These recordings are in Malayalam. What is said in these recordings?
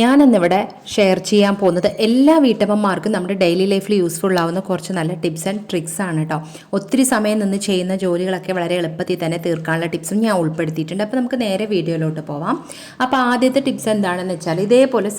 ഞാനിന്നിവിടെ ഷെയർ ചെയ്യാൻ പോകുന്നത് എല്ലാ വീട്ടമ്മമാർക്കും നമ്മുടെ ഡെയിലി ലൈഫിൽ യൂസ്ഫുൾ ആവുന്ന കുറച്ച് നല്ല ടിപ്സ് ആൻഡ് ട്രിക്സ് ആണ് കേട്ടോ ഒത്തിരി സമയം നിന്ന് ചെയ്യുന്ന ജോലികളൊക്കെ വളരെ എളുപ്പത്തിൽ തന്നെ തീർക്കാനുള്ള ടിപ്സും ഞാൻ ഉൾപ്പെടുത്തിയിട്ടുണ്ട്. അപ്പോൾ നമുക്ക് നേരെ വീഡിയോയിലോട്ട് പോവാം. അപ്പോൾ ആദ്യത്തെ ടിപ്സ് എന്താണെന്ന് വെച്ചാൽ ഇതേപോലെ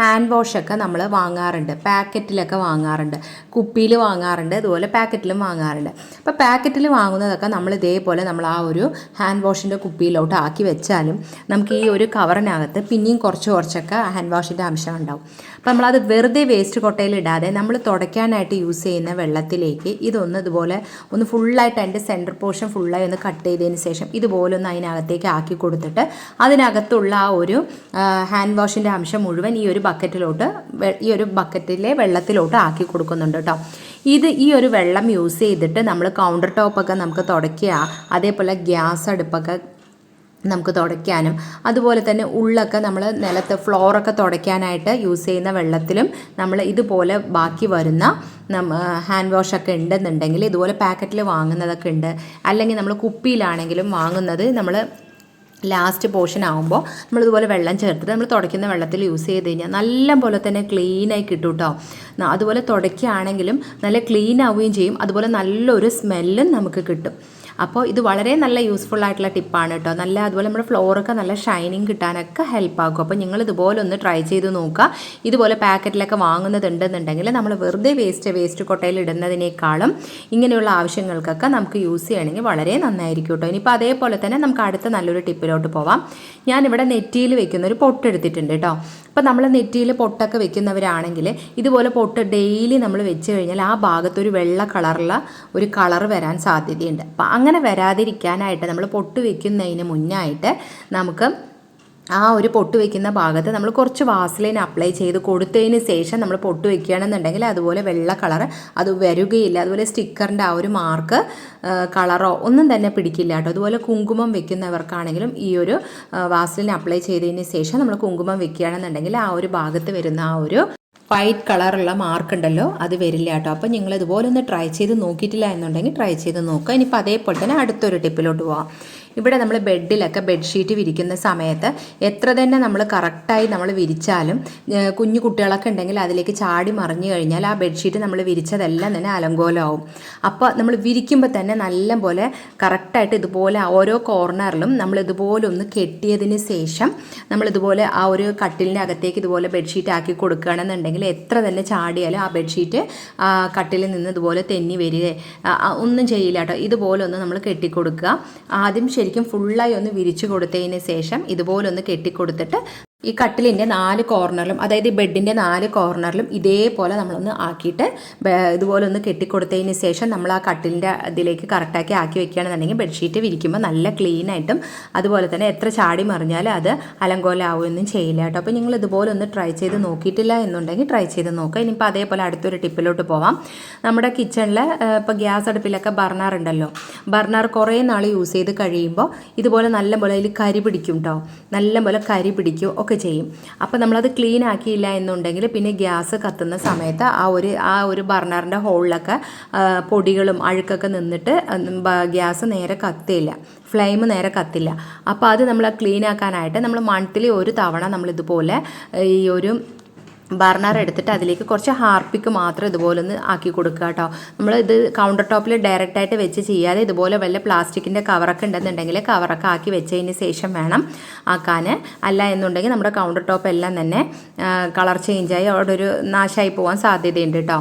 ഹാൻഡ് വാഷൊക്കെ നമ്മൾ വാങ്ങാറുണ്ട്. പാക്കറ്റിലൊക്കെ വാങ്ങാറുണ്ട്. കുപ്പിയിൽ വാങ്ങാറുണ്ട്. അതുപോലെ പാക്കറ്റിലും വാങ്ങാറുണ്ട്. അപ്പോൾ പാക്കറ്റിൽ വാങ്ങുന്നതൊക്കെ നമ്മൾ ഇതേപോലെ നമ്മൾ ആ ഒരു ഹാൻഡ് വാഷിന്റെ കുപ്പിയിലോട്ട് ആക്കി വെച്ചാലും നമുക്ക് ഈ ഒരു കവറിനകത്ത് പിന്നെയും കുറച്ച് കുറച്ചൊക്കെ ഹാൻഡ് വാഷിന്റെ അംശം ഉണ്ടാവും അപ്പോൾ നമ്മളത് വെറുതെ വേസ്റ്റ് കൊട്ടയിൽ ഇടാതെ നമ്മൾ തുടയ്ക്കാനായിട്ട് യൂസ് ചെയ്യുന്ന വെള്ളത്തിലേക്ക് ഇതൊന്ന് ഇതുപോലെ ഒന്ന് ഫുള്ളായിട്ട് അതിന്റെ സെന്റർ പോർഷൻ ഫുള്ളായി ഒന്ന് കട്ട് ചെയ്തതിന് ശേഷം ഇതുപോലെ ഒന്ന് അതിനകത്തേക്ക് ആക്കി കൊടുത്തിട്ട് അതിനകത്തുള്ള ആ ഒരു ഹാൻഡ് വാഷിന്റെ അംശം മുഴുവൻ ഈ ഒരു ബക്കറ്റിലോട്ട് ഈ ഒരു ബക്കറ്റിലെ വെള്ളത്തിലോട്ട് ആക്കി കൊടുക്കുന്നുണ്ട് കേട്ടോ. ഇത് ഈ ഒരു വെള്ളം യൂസ് ചെയ്തിട്ട് നമ്മൾ കൗണ്ടർ ടോപ്പൊക്കെ നമുക്ക് തുടയ്ക്കുക അതേപോലെ ഗ്യാസ് അടുപ്പൊക്കെ നമുക്ക് തുടയ്ക്കാനും. അതുപോലെ തന്നെ ഉള്ളൊക്കെ നമ്മൾ നിലത്ത് ഫ്ലോറൊക്കെ തുടയ്ക്കാനായിട്ട് യൂസ് ചെയ്യുന്ന വെള്ളത്തിലും നമ്മൾ ഇതുപോലെ ബാക്കി വരുന്ന ഹാൻഡ് വാഷൊക്കെ ഉണ്ടെന്നുണ്ടെങ്കിൽ ഇതുപോലെ പാക്കറ്റിൽ വാങ്ങുന്നതൊക്കെ ഉണ്ട്. അല്ലെങ്കിൽ നമ്മൾ കുപ്പിയിലാണെങ്കിലും വാങ്ങുന്നത് നമ്മൾ ലാസ്റ്റ് പോർഷൻ ആകുമ്പോൾ നമ്മളിതുപോലെ വെള്ളം ചേർത്തിട്ട് നമ്മൾ തുടയ്ക്കുന്ന വെള്ളത്തിൽ യൂസ് ചെയ്ത് കഴിഞ്ഞാൽ നല്ല പോലെ തന്നെ ക്ലീനായി കിട്ടും കേട്ടോ അതുപോലെ തുടയ്ക്കുകയാണെങ്കിലും നല്ല ക്ലീൻ ആവുകയും ചെയ്യും. അതുപോലെ നല്ലൊരു സ്മെല്ലും നമുക്ക് കിട്ടും. അപ്പോൾ ഇത് വളരെ നല്ല യൂസ്ഫുൾ ആയിട്ടുള്ള ടിപ്പാണ് കേട്ടോ. നല്ല അതുപോലെ നമ്മുടെ ഫ്ലോറൊക്കെ നല്ല ഷൈനിങ് കിട്ടാനൊക്കെ ഹെൽപ്പ് ആകും അപ്പോൾ നിങ്ങൾ ഇതുപോലെ ഒന്ന് ട്രൈ ചെയ്ത് നോക്കുക. ഇതുപോലെ പാക്കറ്റിലൊക്കെ വാങ്ങുന്നതുണ്ടെന്നുണ്ടെങ്കിൽ നമ്മൾ വെറുതെ വേസ്റ്റ് വേസ്റ്റ് കൊട്ടയിൽ ഇടുന്നതിനേക്കാളും ഇങ്ങനെയുള്ള ആവശ്യങ്ങൾക്കൊക്കെ നമുക്ക് യൂസ് ചെയ്യണമെങ്കിൽ വളരെ നന്നായിരിക്കും കേട്ടോ. ഇനിയിപ്പോൾ അതേപോലെ തന്നെ നമുക്ക് അടുത്ത നല്ലൊരു ടിപ്പിലോട്ട് പോവാം. ഞാനിവിടെ നെറ്റിയിൽ വെക്കുന്ന ഒരു പൊട്ടെടുത്തിട്ടുണ്ട് കേട്ടോ. അപ്പോൾ നമ്മൾ നെറ്റിയിൽ പൊട്ടൊക്കെ വെക്കുന്നവരാണെങ്കിൽ ഇതുപോലെ പൊട്ട് ഡെയിലി നമ്മൾ വെച്ച് കഴിഞ്ഞാൽ ആ ഭാഗത്തൊരു വെള്ള കളറുള്ള ഒരു കളർ വരാൻ സാധ്യതയുണ്ട്. അപ്പോൾ വരാതിരിക്കാനായിട്ട് നമ്മൾ പൊട്ട് വെക്കുന്നതിന് മുന്നായിട്ട് നമുക്ക് ആ ഒരു പൊട്ട് വെക്കുന്ന ഭാഗത്ത് നമ്മൾ കുറച്ച് വാസലൈൻ അപ്ലൈ ചെയ്ത് കൊടുത്തതിന് ശേഷം നമ്മൾ പൊട്ട് വെക്കുകയാണെന്നുണ്ടെങ്കിൽ അതുപോലെ വെള്ള കളർ അത് വരികയില്ല. അതുപോലെ സ്റ്റിക്കറിന്റെ ആ ഒരു മാർക്ക് കളറോ ഒന്നും തന്നെ പിടിക്കില്ല കേട്ടോ. അതുപോലെ കുങ്കുമം വെക്കുന്നവർക്കാണെങ്കിലും ഈ ഒരു വാസലിൻ അപ്ലൈ ചെയ്തതിന് ശേഷം നമ്മൾ കുങ്കുമം വെക്കുകയാണെന്നുണ്ടെങ്കിൽ ആ ഒരു ഭാഗത്ത് വരുന്ന ആ ഒരു വൈറ്റ് കളറുള്ള മാർക്ക് ഉണ്ടല്ലോ അത് വരില്ല കേട്ടോ അപ്പോൾ നിങ്ങൾ ഇതുപോലെ ഒന്ന് ട്രൈ ചെയ്ത് നോക്കിയിട്ടില്ല എന്നുണ്ടെങ്കിൽ ട്രൈ ചെയ്ത് നോക്കുക. ഇനിയിപ്പോൾ അതേപോലെ തന്നെ അടുത്തൊരു ടിപ്പിലോട്ട് പോവാം. ഇവിടെ നമ്മൾ ബെഡിലൊക്കെ ബെഡ്ഷീറ്റ് വിരിക്കുന്ന സമയത്ത് എത്ര തന്നെ നമ്മൾ കറക്റ്റായി നമ്മൾ വിരിച്ചാലും കുഞ്ഞു കുട്ടികളൊക്കെ ഉണ്ടെങ്കിൽ അതിലേക്ക് ചാടി മറിഞ്ഞു കഴിഞ്ഞാൽ ആ ബെഡ്ഷീറ്റ് നമ്മൾ വിരിച്ചതെല്ലാം തന്നെ അലങ്കോലമാവും. അപ്പോൾ നമ്മൾ വിരിക്കുമ്പോൾ തന്നെ നല്ല പോലെ കറക്റ്റായിട്ട് ഇതുപോലെ ഓരോ കോർണറിലും നമ്മൾ ഇതുപോലെ ഒന്ന് കെട്ടിയതിന് ശേഷം നമ്മൾ ഇതുപോലെ ആ ഒരു കട്ടിലിന്റെ അകത്തേക്ക് ഇതുപോലെ ബെഡ്ഷീറ്റ് ആക്കി കൊടുക്കുകയാണെന്നുണ്ടെങ്കിൽ എത്ര തന്നെ ചാടിയാലും ആ ബെഡ്ഷീറ്റ് കട്ടിലിൽ നിന്ന് ഇതുപോലെ തെന്നി വരിക. ഒന്നും ചെയ്യില്ല കേട്ടോ. ഇതുപോലെ ഒന്ന് നമ്മൾ കെട്ടിക്കൊടുക്കുക. ആദ്യം ശരിക്കും ഫുള്ളായി ഒന്ന് വിരിച്ചു കൊടുത്തതിന് ശേഷം ഇതുപോലൊന്ന് കെട്ടിക്കൊടുത്തിട്ട് ഈ കട്ടിലിന്റെ നാല് കോർണറിലും അതായത് ഈ ബെഡിന്റെ നാല് കോർണറിലും ഇതേപോലെ നമ്മളൊന്ന് ആക്കിയിട്ട് ഇതുപോലെ ഒന്ന് കെട്ടിക്കൊടുത്തതിന് ശേഷം നമ്മൾ ആ കട്ടിലിന്റെ ഇതിലേക്ക് കറക്റ്റാക്കി ആക്കി വെക്കുകയാണെന്നുണ്ടെങ്കിൽ ബെഡ്ഷീറ്റ് വിരിക്കുമ്പോൾ നല്ല ക്ലീൻ ആയിട്ടും അതുപോലെ തന്നെ എത്ര ചാടി മറിഞ്ഞാലും അത് അലങ്കോലാവുകയൊന്നും ചെയ്യില്ല കേട്ടോ. അപ്പോൾ നിങ്ങൾ ഇതുപോലെ ഒന്ന് ട്രൈ ചെയ്ത് നോക്കിയിട്ടില്ല എന്നുണ്ടെങ്കിൽ ട്രൈ ചെയ്ത് നോക്കുക. ഇനിയിപ്പോൾ അതേപോലെ അടുത്തൊരു ടിപ്പിലോട്ട് പോവാം. നമ്മുടെ കിച്ചണിൽ ഇപ്പോൾ ഗ്യാസ് അടുപ്പിലൊക്കെ ബർണർ ഉണ്ടല്ലോ. ബർണർ കുറേ നാൾ യൂസ് ചെയ്ത് കഴിയുമ്പോൾ ഇതുപോലെ നല്ല പോലെ അതിൽ കരി പിടിക്കും കേട്ടോ നല്ല പോലെ കരി പിടിക്കും. ഒക്കെ ചെയ്യും. അപ്പോൾ നമ്മളത് ക്ലീൻ ആക്കിയില്ല എന്നുണ്ടെങ്കിൽ പിന്നെ ഗ്യാസ് കത്തുന്ന സമയത്ത് ആ ഒരു ആ ഒരു ബർണറിന്റെ ഹോളിലൊക്കെ പൊടികളും അഴുക്കൊക്കെ നിന്നിട്ട് ഗ്യാസ് നേരെ കത്തില്ല. ഫ്ലെയിം നേരെ കത്തില്ല. അപ്പോൾ അത് നമ്മൾ ക്ലീൻ ആക്കാനായിട്ട് നമ്മൾ മൺത്തിലി ഒരു തവണ നമ്മളിതുപോലെ ഈ ഒരു ബർണർ എടുത്തിട്ട് അതിലേക്ക് കുറച്ച് ഹാർപ്പിക്ക് മാത്രം ഇതുപോലെ ഒന്ന് ആക്കി കൊടുക്കുക കേട്ടോ. നമ്മൾ ഇത് കൗണ്ടർ ടോപ്പിൽ ഡയറക്റ്റ് ആയിട്ട് വെച്ച് ചെയ്യാതെ ഇതുപോലെ വല്ല പ്ലാസ്റ്റിക്കിന്റെ കവറൊക്കെ ഉണ്ടെന്നുണ്ടെങ്കിൽ കവറൊക്കെ ആക്കി വെച്ചതിന് ശേഷം വേണം ആക്കാൻ അല്ല എന്നുണ്ടെങ്കിൽ നമ്മുടെ കൗണ്ടർ ടോപ്പ് എല്ലാം തന്നെ കളർ ചേഞ്ചായി അവിടെ ഒരു നാശമായി പോകാൻ സാധ്യതയുണ്ട് കേട്ടോ.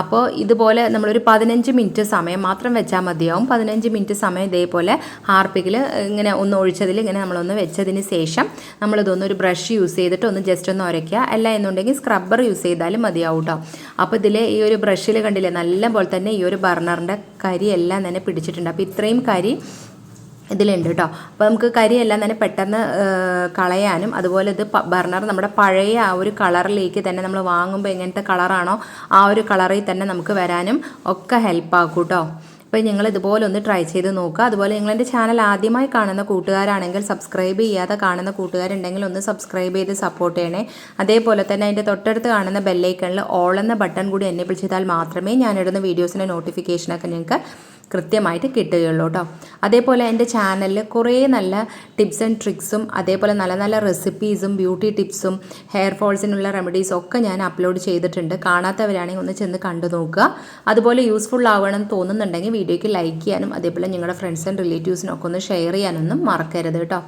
അപ്പോൾ ഇതുപോലെ നമ്മളൊരു പതിനഞ്ച് മിനിറ്റ് സമയം മാത്രം വെച്ചാൽ മതിയാവും. പതിനഞ്ച് മിനിറ്റ് സമയം ഇതേപോലെ ഹാർപ്പിക്കിൽ ഇങ്ങനെ ഒന്ന് ഒഴിച്ചതിൽ ഇങ്ങനെ നമ്മളൊന്ന് വെച്ചതിന് ശേഷം നമ്മളിതൊന്ന് ഒരു ബ്രഷ് യൂസ് ചെയ്തിട്ട് ഒന്ന് ജസ്റ്റ് ഒന്ന് ഉരയ്ക്കുക അല്ല എന്നുണ്ടെങ്കിൽ സ്ക്രബ്ബർ യൂസ് ചെയ്താലും മതിയാവും കേട്ടോ അപ്പോൾ ഇതിൽ ഈ ഒരു ബ്രഷിൽ കണ്ടില്ലേ നല്ല പോലെ തന്നെ ഈ ഒരു ബർണറിന്റെ കരി എല്ലാം തന്നെ പിടിച്ചിട്ടുണ്ട്. അപ്പോൾ ഇത്രയും കരി ഇതിലുണ്ട് കേട്ടോ. അപ്പോൾ നമുക്ക് കരിയെല്ലാം തന്നെ പെട്ടെന്ന് കളയാനും അതുപോലെ ഇത് ബർണർ നമ്മുടെ പഴയ ആ ഒരു കളറിലേക്ക് തന്നെ നമ്മൾ വാങ്ങുമ്പോൾ എങ്ങനത്തെ കളറാണോ ആ ഒരു കളറിൽ തന്നെ നമുക്ക് വരാനും ഒക്കെ ഹെൽപ്പ് ആക്കും കേട്ടോ. അപ്പോൾ നിങ്ങൾ ഇതുപോലെ ഒന്ന് ട്രൈ ചെയ്ത് നോക്കുക. അതുപോലെ നിങ്ങൾ എന്റെ ചാനൽ ആദ്യമായി കാണുന്ന കൂട്ടുകാരാണെങ്കിൽ സബ്സ്ക്രൈബ് ചെയ്യാതെ കാണുന്ന കൂട്ടുകാരുണ്ടെങ്കിൽ ഒന്ന് സബ്സ്ക്രൈബ് ചെയ്ത് സപ്പോർട്ട് ചെയ്യണേ. അതേപോലെ തന്നെ അതിന്റെ തൊട്ടടുത്ത് കാണുന്ന ബെല്ലൈക്കണിൽ ഓൾ എന്ന ബട്ടൺ കൂടി എന്നെ ചെയ്താൽ മാത്രമേ ഞാനിടുന്ന വീഡിയോസിന്റെ നോട്ടിഫിക്കേഷനൊക്കെ നിങ്ങൾക്ക് കൃത്യമായിട്ട് കിട്ടുകയുള്ളൂ കേട്ടോ. അതേപോലെ എന്റെ ചാനലിൽ കുറേ നല്ല ടിപ്സ് ആൻഡ് ട്രിക്സും അതേപോലെ നല്ല നല്ല റെസിപ്പീസും ബ്യൂട്ടി ടിപ്സും ഹെയർ ഫോൾസിനുള്ള റെമഡീസും ഒക്കെ ഞാൻ അപ്ലോഡ് ചെയ്തിട്ടുണ്ട്. കാണാത്തവരാണെങ്കിൽ ഒന്ന് ചെന്ന് കണ്ടു നോക്കുക. അതുപോലെ യൂസ്ഫുൾ ആവണം തോന്നുന്നുണ്ടെങ്കിൽ വീഡിയോയ്ക്ക് ലൈക്ക് ചെയ്യാനും അതേപോലെ നിങ്ങളുടെ ഫ്രണ്ട്സ് ആൻഡ് റിലേറ്റീവ്സിനൊക്കെ ഒന്ന് ഷെയർ ചെയ്യാനൊന്നും മറക്കരുത് കേട്ടോ.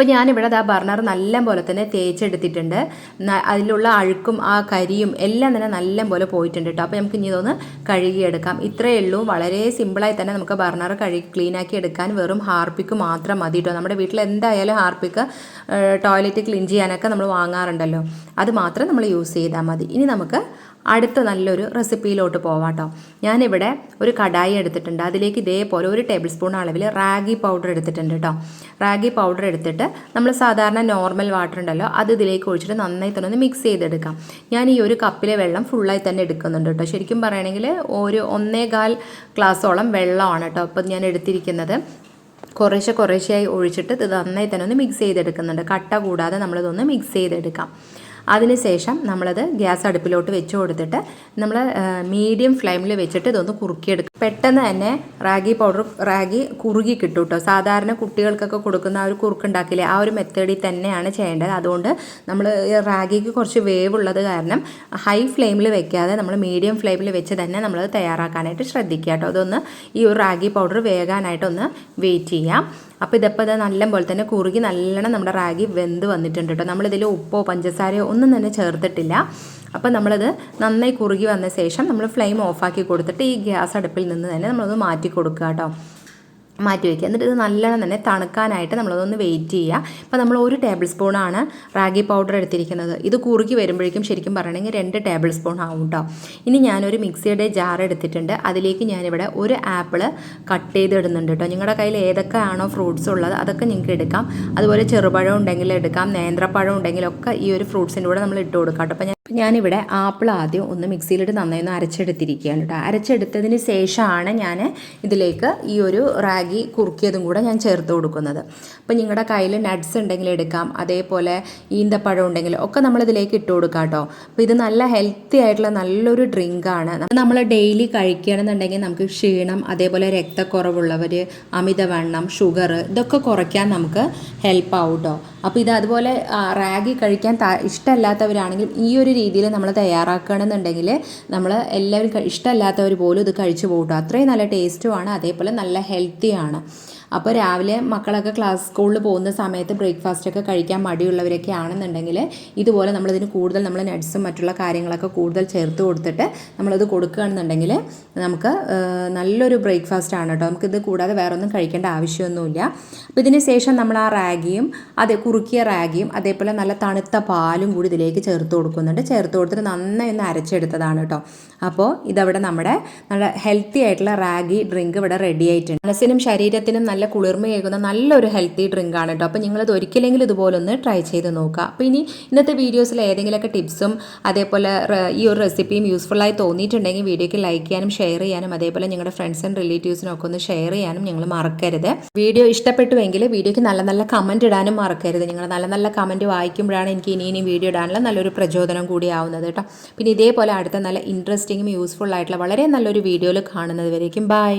അപ്പോൾ ഞാനിവിടെ ആ ബർണർ നല്ല പോലെ തന്നെ തേച്ചെടുത്തിട്ടുണ്ട്. അതിലുള്ള അഴുക്കും ആ കരിയും എല്ലാം തന്നെ നല്ല പോലെ പോയിട്ടുണ്ട് കേട്ടോ അപ്പോൾ നമുക്ക് ഇനി ഇതൊന്ന് കഴുകിയെടുക്കാം. ഇത്രയേ ഉള്ളൂ. വളരെ സിമ്പിളായി തന്നെ നമുക്ക് ബർണർ കഴുകി ക്ലീനാക്കി എടുക്കാൻ വെറും ഹാർപ്പിക്ക് മാത്രം മതി കേട്ടോ നമ്മുടെ വീട്ടിൽ എന്തായാലും ഹാർപ്പിക്ക് ടോയ്ലറ്റ് ക്ലീൻ ചെയ്യാനൊക്കെ നമ്മൾ വാങ്ങാറുണ്ടല്ലോ. അത് മാത്രം നമ്മൾ യൂസ് ചെയ്താൽ മതി. ഇനി നമുക്ക് അടുത്ത നല്ലൊരു റെസിപ്പിയിലോട്ട് പോവാം കേട്ടോ ഞാനിവിടെ ഒരു കടായി എടുത്തിട്ടുണ്ട്. അതിലേക്ക് ഇതേപോലെ ഒരു ടേബിൾ സ്പൂൺ അളവിൽ റാഗി പൗഡർ എടുത്തിട്ടുണ്ട് കേട്ടോ റാഗി പൗഡർ എടുത്തിട്ട് നമ്മൾ സാധാരണ നോർമൽ വാട്ടർ ഉണ്ടല്ലോ അത് ഇതിലേക്ക് ഒഴിച്ചിട്ട് നന്നായി തന്നെ ഒന്ന് മിക്സ് ചെയ്തെടുക്കാം. ഞാൻ ഈ ഒരു കപ്പിലെ വെള്ളം ഫുള്ളായി തന്നെ എടുക്കുന്നുണ്ട് കേട്ടോ. ശരിക്കും പറയുകയാണെങ്കിൽ ഒരു ഒന്നേകാൽ ഗ്ലാസ്സോളം വെള്ളമാണ് കേട്ടോ അപ്പം ഞാൻ എടുത്തിരിക്കുന്നത്. കുറേശ്ശെ കുറേശ്ശെയായി ഒഴിച്ചിട്ട് ഇത് നന്നായി തന്നെ ഒന്ന് മിക്സ് ചെയ്തെടുക്കുന്നുണ്ട്. കട്ട കൂടാതെ നമ്മളിതൊന്ന് മിക്സ് ചെയ്തെടുക്കാം. അതിനുശേഷം നമ്മളത് ഗ്യാസ് അടുപ്പിലോട്ട് വെച്ച് കൊടുത്തിട്ട് നമ്മൾ മീഡിയം ഫ്ലെയിമിൽ വെച്ചിട്ട് ഇതൊന്ന് കുറുക്കിയെടുക്കും. പെട്ടെന്ന് തന്നെ റാഗി പൗഡർ റാഗി കുറുകി കിട്ടും കേട്ടോ സാധാരണ കുട്ടികൾക്കൊക്കെ കൊടുക്കുന്ന ആ ഒരു കുറുക്കുണ്ടാക്കില്ലേ ആ ഒരു മെത്തേഡിൽ തന്നെയാണ് ചെയ്യേണ്ടത്. അതുകൊണ്ട് നമ്മൾ റാഗിക്ക് കുറച്ച് വേവ് ഉള്ളത് കാരണം ഹൈ ഫ്ലെയിമിൽ വെക്കാതെ നമ്മൾ മീഡിയം ഫ്ലെയിമിൽ വെച്ച് തന്നെ നമ്മളത് തയ്യാറാക്കാനായിട്ട് ശ്രദ്ധിക്കുക കേട്ടോ അതൊന്ന് ഈ ഒരു റാഗി പൗഡർ വേകാനായിട്ടൊന്ന് വെയിറ്റ് ചെയ്യാം. അപ്പോൾ ഇതിപ്പോൾ ഇത് നല്ല പോലെ തന്നെ കുറുകി നല്ലോണം നമ്മുടെ റാഗി വെന്ത് വന്നിട്ടുണ്ട് കേട്ടോ നമ്മളിതിൽ ഉപ്പോ പഞ്ചസാരയോ ഒന്നും തന്നെ ചേർത്തിട്ടില്ല. അപ്പോൾ നമ്മളത് നന്നായി കുറുകി വന്ന ശേഷം നമ്മൾ ഫ്ലെയിം ഓഫാക്കി കൊടുത്തിട്ട് ഈ ഗ്യാസ് അടുപ്പിൽ നിന്ന് തന്നെ നമ്മളത് മാറ്റി കൊടുക്കുക കേട്ടോ മാറ്റി വയ്ക്കുക എന്നിട്ട് ഇത് നല്ലോണം തന്നെ തണുക്കാനായിട്ട് നമ്മളതൊന്ന് വെയിറ്റ് ചെയ്യുക. അപ്പോൾ നമ്മൾ ഒരു ടേബിൾ സ്പൂണാണ് റാഗി പൗഡർ എടുത്തിരിക്കുന്നത്. ഇത് കുറുകി വരുമ്പോഴേക്കും ശരിക്കും പറയണമെങ്കിൽ രണ്ട് ടേബിൾ സ്പൂൺ ആവും കേട്ടോ ഇനി ഞാനൊരു മിക്സിയുടെ ജാർ എടുത്തിട്ടുണ്ട്. അതിലേക്ക് ഞാനിവിടെ ഒരു ആപ്പിൾ കട്ട് ചെയ്ത് ഇടുന്നുണ്ട് കേട്ടോ നിങ്ങളുടെ കയ്യിൽ ഏതൊക്കെ ആണോ ഫ്രൂട്ട്സ് ഉള്ളത് അതൊക്കെ നിങ്ങൾക്ക് എടുക്കാം. അതുപോലെ ചെറുപഴം ഉണ്ടെങ്കിൽ എടുക്കാം. നേന്ത്രപ്പഴം ഉണ്ടെങ്കിലൊക്കെ ഈ ഒരു ഫ്രൂട്ട്സിന്റെ കൂടെ നമ്മൾ ഇട്ട് കൊടുക്കാം കേട്ടോ ഞാൻ ഞാനിവിടെ ആപ്പിൾ ആദ്യം ഒന്ന് മിക്സിയിലിട്ട് നന്നായി ഒന്ന് അരച്ചെടുത്തിരിക്കുകയാണ് കേട്ടോ. അരച്ചെടുത്തതിന് ശേഷമാണ് ഞാൻ ഇതിലേക്ക് ഈ ഒരു റാഗി കുറുക്കിയതും കൂടെ ഞാൻ ചേർത്ത് കൊടുക്കുന്നത്. അപ്പോൾ നിങ്ങളുടെ കയ്യിൽ നട്ട്സ് ഉണ്ടെങ്കിൽ എടുക്കാം അതേപോലെ ഈന്തപ്പഴം ഉണ്ടെങ്കിൽ ഒക്കെ നമ്മൾ ഇതിലേക്ക് ഇട്ട് കൊടുക്കാം കേട്ടോ. അപ്പോൾ ഇത് നല്ല ഹെൽത്തി ആയിട്ടുള്ള നല്ലൊരു ഡ്രിങ്കാണ് നമ്മൾ ഡെയിലി കഴിക്കുകയാണെന്നുണ്ടെങ്കിൽ നമുക്ക് ക്ഷീണം അതേപോലെ രക്തക്കുറവുള്ളവർ അമിതവണ്ണം ഷുഗർ ഇതൊക്കെ കുറയ്ക്കാൻ നമുക്ക് ഹെൽപ്പ് ആവും കേട്ടോ. അപ്പോൾ ഇത് അതുപോലെ റാഗി കഴിക്കാൻ ഇഷ്ടമല്ലാത്തവരാണെങ്കിൽ ഈ ഒരു രീതിയിൽ നമ്മൾ തയ്യാറാക്കുകയാണെന്നുണ്ടെങ്കിൽ നമ്മൾ എല്ലാവരും ഇഷ്ടമല്ലാത്തവർ പോലും ഇത് കഴിച്ചു പോകട്ടോ. അത്രയും നല്ല ടേസ്റ്റുമാണ് അതേപോലെ നല്ല ഹെൽത്തിയാണ് അപ്പോൾ രാവിലെ മക്കളൊക്കെ ക്ലാസ് സ്കൂളിൽ പോകുന്ന സമയത്ത് ബ്രേക്ക്ഫാസ്റ്റൊക്കെ കഴിക്കാൻ മടിയുള്ളവരൊക്കെ ആണെന്നുണ്ടെങ്കിൽ ഇതുപോലെ നമ്മളിതിന് കൂടുതൽ നമ്മൾ നട്ട്സും മറ്റുള്ള കാര്യങ്ങളൊക്കെ കൂടുതൽ ചേർത്ത് കൊടുത്തിട്ട് നമ്മളത് കൊടുക്കുകയാണെന്നുണ്ടെങ്കിൽ നമുക്ക് നല്ലൊരു ബ്രേക്ക്ഫാസ്റ്റ് ആണ് കേട്ടോ നമുക്കിത് കൂടാതെ വേറെ ഒന്നും കഴിക്കേണ്ട ആവശ്യമൊന്നുമില്ല. അപ്പോൾ ഇതിന് ശേഷം നമ്മൾ ആ റാഗിയും അതേ കുറുക്കിയ റാഗിയും അതേപോലെ നല്ല തണുത്ത പാലും കൂടി ഇതിലേക്ക് ചേർത്ത് കൊടുക്കുന്നുണ്ട്. ചേർത്ത് കൊടുത്തിട്ട് നന്നായി ഒന്ന് അരച്ചെടുത്തതാണ് കേട്ടോ അപ്പോൾ ഇതവിടെ നമ്മുടെ നല്ല ഹെൽത്തി ആയിട്ടുള്ള റാഗി ഡ്രിങ്ക് ഇവിടെ റെഡി ആയിട്ടുണ്ട്. മനസ്സിനും ശരീരത്തിനും നല്ല കുളിർമയേകുന്ന നല്ലൊരു ഹെൽത്തി ഡ്രിങ്ക് ആണ് കേട്ടോ അപ്പോൾ നിങ്ങളത് ഒരിക്കലെങ്കിലും ഇതുപോലെ ഒന്ന് ട്രൈ ചെയ്ത് നോക്കുക. അപ്പോൾ ഇനി ഇന്നത്തെ വീഡിയോസിൽ ഏതെങ്കിലുമൊക്കെ ടിപ്സും അതേപോലെ ഈ ഒരു റെസിപ്പിയും യൂസ്ഫുള്ളായി തോന്നിയിട്ടുണ്ടെങ്കിൽ വീഡിയോയ്ക്ക് ലൈക്ക് ചെയ്യാനും ഷെയർ ചെയ്യാനും അതേപോലെ നിങ്ങളുടെ ഫ്രണ്ട്സ് ആൻഡ് റിലേറ്റീവ്സിനും ഒക്കെ ഒന്ന് ഷെയർ ചെയ്യാനും നിങ്ങൾ മറക്കരുത്. വീഡിയോ ഇഷ്ടപ്പെട്ടുവെങ്കിൽ വീഡിയോയ്ക്ക് നല്ല നല്ല കമന്റ് ഇടാനും മറക്കരുത്. നിങ്ങൾ നല്ല നല്ല കമന്റ് വായിക്കുമ്പോഴാണ് എനിക്ക് ഇനി ഇനി വീഡിയോ ഇടാനുള്ള നല്ലൊരു പ്രചോദനം കൂടിയാവുന്നത് കേട്ടോ. പിന്നെ ഇതേപോലെ അടുത്ത നല്ല ഇൻട്രസ്റ്റിങ്ങും യൂസ്ഫുൾ ആയിട്ടുള്ള വളരെ നല്ലൊരു വീഡിയോയിൽ കാണുന്നത് വരേക്കും. ബൈ